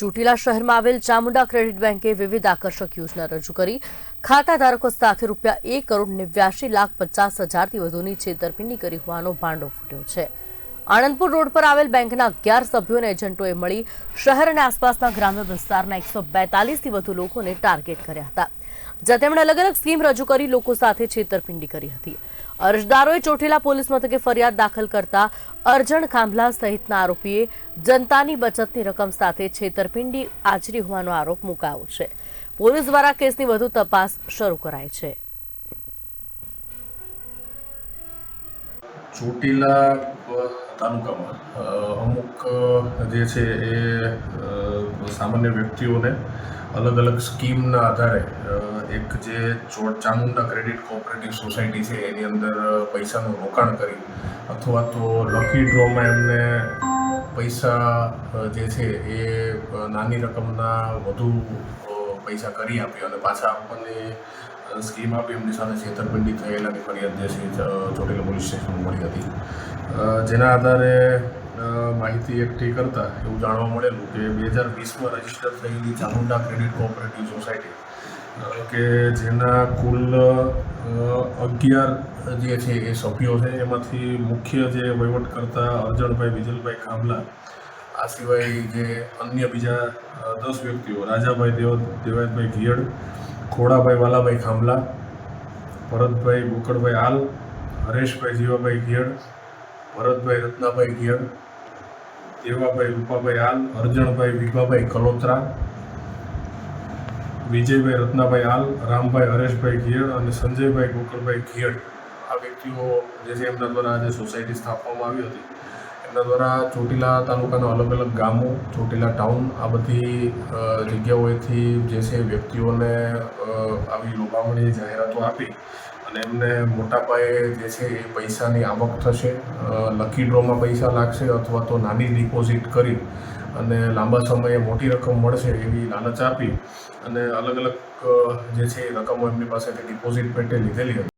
ચોટીલા શહેરમાં આવેલ ચામુંડા ક્રેડિટ બેંકે વિવિધ આકર્ષક યોજના રજૂ કરી. ખાતા ધારકો સાથે રૂપિયા એક કરોડ નેવ્યાસી લાખ પચાસ હજારથી વધુની છેતરપિંડી કરી હોવાનો ભાંડો ફૂટ્યો છે. આણંદપુર રોડ પર આવેલ બેંકના અગિયાર સભ્યો અને એજન્ટોએ મળી શહેર અને આસપાસના ગ્રામ્ય વિસ્તારના એકસો બેતાલીસથી વધુ લોકોને ટાર્ગેટ કર્યા હતા. જ્યાં તેમણે અલગ અલગ સ્કીમ રજૂ કરી, લોકો સાથે છેતરપિંડી કરી હતી. અરજદારોએ ચોટીલા પોલીસ મથકે ફરિયાદ દાખલ કરતા અર્જણ ખાંભલા સહિતના આરોપીએ જનતાની બચતની રકમ સાથે છેતરપિંડી આચરી હોવાનો આરોપ મુકાયો છે. પોલીસ દ્વારા કેસની વધુ તપાસ શરૂ કરાઈ છે. ચોટીલા તાલુકામાં અમુક જે છે એ સામાન્ય વ્યક્તિઓને અલગ અલગ સ્કીમના આધારે એક જે ચામુંડા ક્રેડિટ કોઓપરેટિવ સોસાયટી છે, એની અંદર પૈસાનું રોકાણ કરી અથવા તો લકી ડ્રોમાં એમને પૈસા જે છે એ નાની રકમના વધુ પૈસા કરી આપ્યા અને પાછા આપણને સ્કીમ આપી એમની સાથે છેતરપિંડી થયેલાની ફરિયાદ જે છે ચોટીલા પોલીસ સ્ટેશન મળી હતી. જેના આધારે માહિતી એકઠી કરતાં એવું જાણવા મળેલું કે બે હજાર વીસમાં રજિસ્ટર થયેલી ચામુંડા ક્રેડિટ કોઓપરેટિવ સોસાયટી કે જેના કુલ અગિયાર જે છે એ સભ્યો છે, એમાંથી મુખ્ય જે વહીવટ કરતા અર્જણભાઈ વિજલભાઈ ખાંભલા આ સિવાય જે અન્ય બીજા દસ વ્યક્તિઓ, રાજાભાઈ દેવ દેવાયતભાઈ ઘિયડ, ખોડાભાઈ વાલાભાઈ ખાંભલા ભરતભાઈ બોકડભાઈ આલ, હરેશભાઈ જીવાભાઈ ઘિયડ, ભરતભાઈ રત્નાભાઈ ઘિયડ, દેવાભાઈ રૂપાભાઈ આલ, અર્જણભાઈ વિભાભાઈ કલોત્રા વિજયભાઈ રત્નાભાઈ આલ રામભાઈ હરેશભાઈ ઘિયડ અને સંજયભાઈ ગોકળભાઈ ઘિયડ આ વ્યક્તિઓ જે છે એમના દ્વારા આજે સોસાયટી સ્થાપવામાં આવી હતી. એમના દ્વારા ચોટીલા તાલુકાના અલગ અલગ ગામો, ચોટીલા ટાઉન, આ બધી જગ્યાઓએથી જે છે વ્યક્તિઓને આવી લોભામણી જાહેરાતો આપી. અને એમને મોટા પાયે જે છે એ પૈસાની આવક થશે. લકી ડ્રોમાં પૈસા લાગશે અથવા તો નાની ડિપોઝિટ કરી અને લાંબા સમયે મોટી રકમ મળશે એવી લાલચ આપી અને અલગ અલગ જે છે એ રકમો એમની પાસેથી ડિપોઝિટ પેટે લીધેલી હતી.